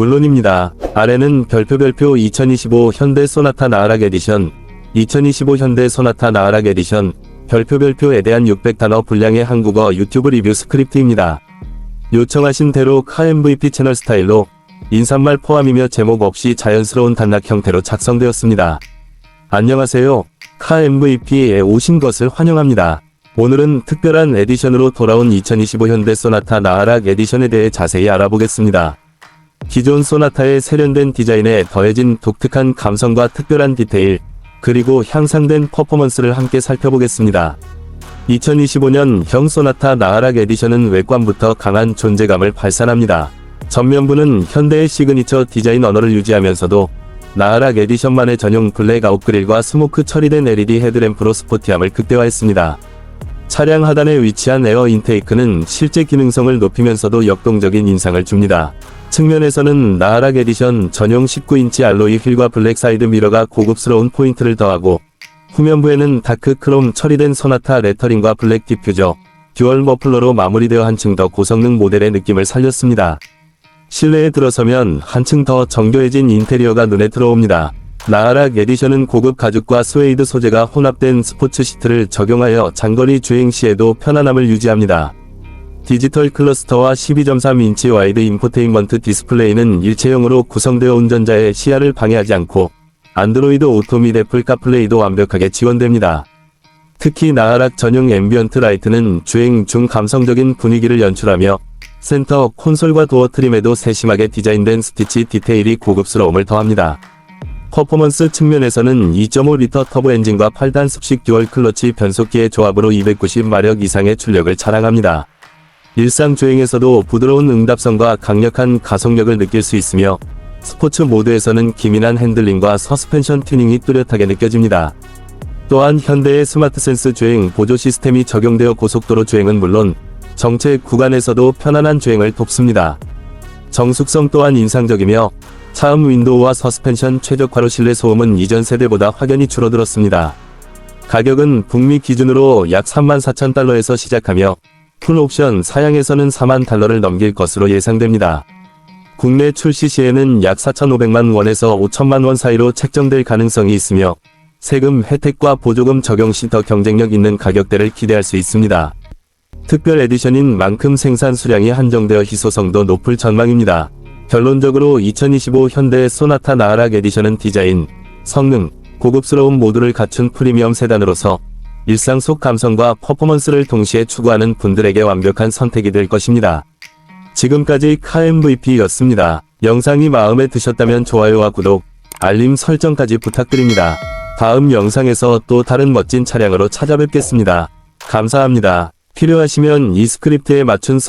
결론입니다. 아래는 별표 별표 2025 현대 소나타 나아락 에디션, 2025 현대 소나타 나아락 에디션, 별표 별표에 대한 600단어 분량의 한국어 유튜브 리뷰 스크립트입니다. 요청하신 대로 카 MVP 채널 스타일로 인사말 포함이며 제목 없이 자연스러운 단락 형태로 작성되었습니다. 안녕하세요. 카 MVP에 오신 것을 환영합니다. 오늘은 특별한 에디션으로 돌아온 2025 현대 소나타 나아락 에디션에 대해 자세히 알아보겠습니다. 기존 소나타의 세련된 디자인에 더해진 독특한 감성과 특별한 디테일, 그리고 향상된 퍼포먼스를 함께 살펴보겠습니다. 2025년 형 소나타 나아락 에디션은 외관부터 강한 존재감을 발산합니다. 전면부는 현대의 시그니처 디자인 언어를 유지하면서도 나아락 에디션만의 전용 블랙 아웃 그릴과 스모크 처리된 LED 헤드램프로 스포티함을 극대화했습니다. 차량 하단에 위치한 에어 인테이크는 실제 기능성을 높이면서도 역동적인 인상을 줍니다. 측면에서는 나아락 에디션 전용 19인치 알로이 휠과 블랙 사이드 미러가 고급스러운 포인트를 더하고 후면부에는 다크 크롬 처리된 소나타 레터링과 블랙 디퓨저, 듀얼 머플러로 마무리되어 한층 더 고성능 모델의 느낌을 살렸습니다. 실내에 들어서면 한층 더 정교해진 인테리어가 눈에 들어옵니다. 나아락 에디션은 고급 가죽과 스웨이드 소재가 혼합된 스포츠 시트를 적용하여 장거리 주행 시에도 편안함을 유지합니다. 디지털 클러스터와 12.3인치 와이드 인포테인먼트 디스플레이는 일체형으로 구성되어 운전자의 시야를 방해하지 않고 안드로이드 오토 및 애플 카플레이도 완벽하게 지원됩니다. 특히 나아락 전용 앰비언트 라이트는 주행 중 감성적인 분위기를 연출하며 센터 콘솔과 도어 트림에도 세심하게 디자인된 스티치 디테일이 고급스러움을 더합니다. 퍼포먼스 측면에서는 2.5리터 터보 엔진과 8단 습식 듀얼 클러치 변속기의 조합으로 290마력 이상의 출력을 자랑합니다. 일상 주행에서도 부드러운 응답성과 강력한 가속력을 느낄 수 있으며 스포츠 모드에서는 기민한 핸들링과 서스펜션 튜닝이 뚜렷하게 느껴집니다. 또한 현대의 스마트 센스 주행 보조 시스템이 적용되어 고속도로 주행은 물론 정체 구간에서도 편안한 주행을 돕습니다. 정숙성 또한 인상적이며 차음 윈도우와 서스펜션 최적화로 실내 소음은 이전 세대보다 확연히 줄어들었습니다. 가격은 북미 기준으로 약 34,000달러에서 시작하며 풀 옵션 사양에서는 4만 달러를 넘길 것으로 예상됩니다. 국내 출시 시에는 약 4,500만 원에서 5천만 원 사이로 책정될 가능성이 있으며 세금 혜택과 보조금 적용 시 더 경쟁력 있는 가격대를 기대할 수 있습니다. 특별 에디션인 만큼 생산 수량이 한정되어 희소성도 높을 전망입니다. 결론적으로 2025 현대 소나타 나아락 에디션은 디자인, 성능, 고급스러운 모두를 갖춘 프리미엄 세단으로서 일상 속 감성과 퍼포먼스를 동시에 추구하는 분들에게 완벽한 선택이 될 것입니다. 지금까지 카 MVP였습니다. 영상이 마음에 드셨다면 좋아요와 구독, 알림 설정까지 부탁드립니다. 다음 영상에서 또 다른 멋진 차량으로 찾아뵙겠습니다. 감사합니다. 필요하시면 이 스크립트에 맞춘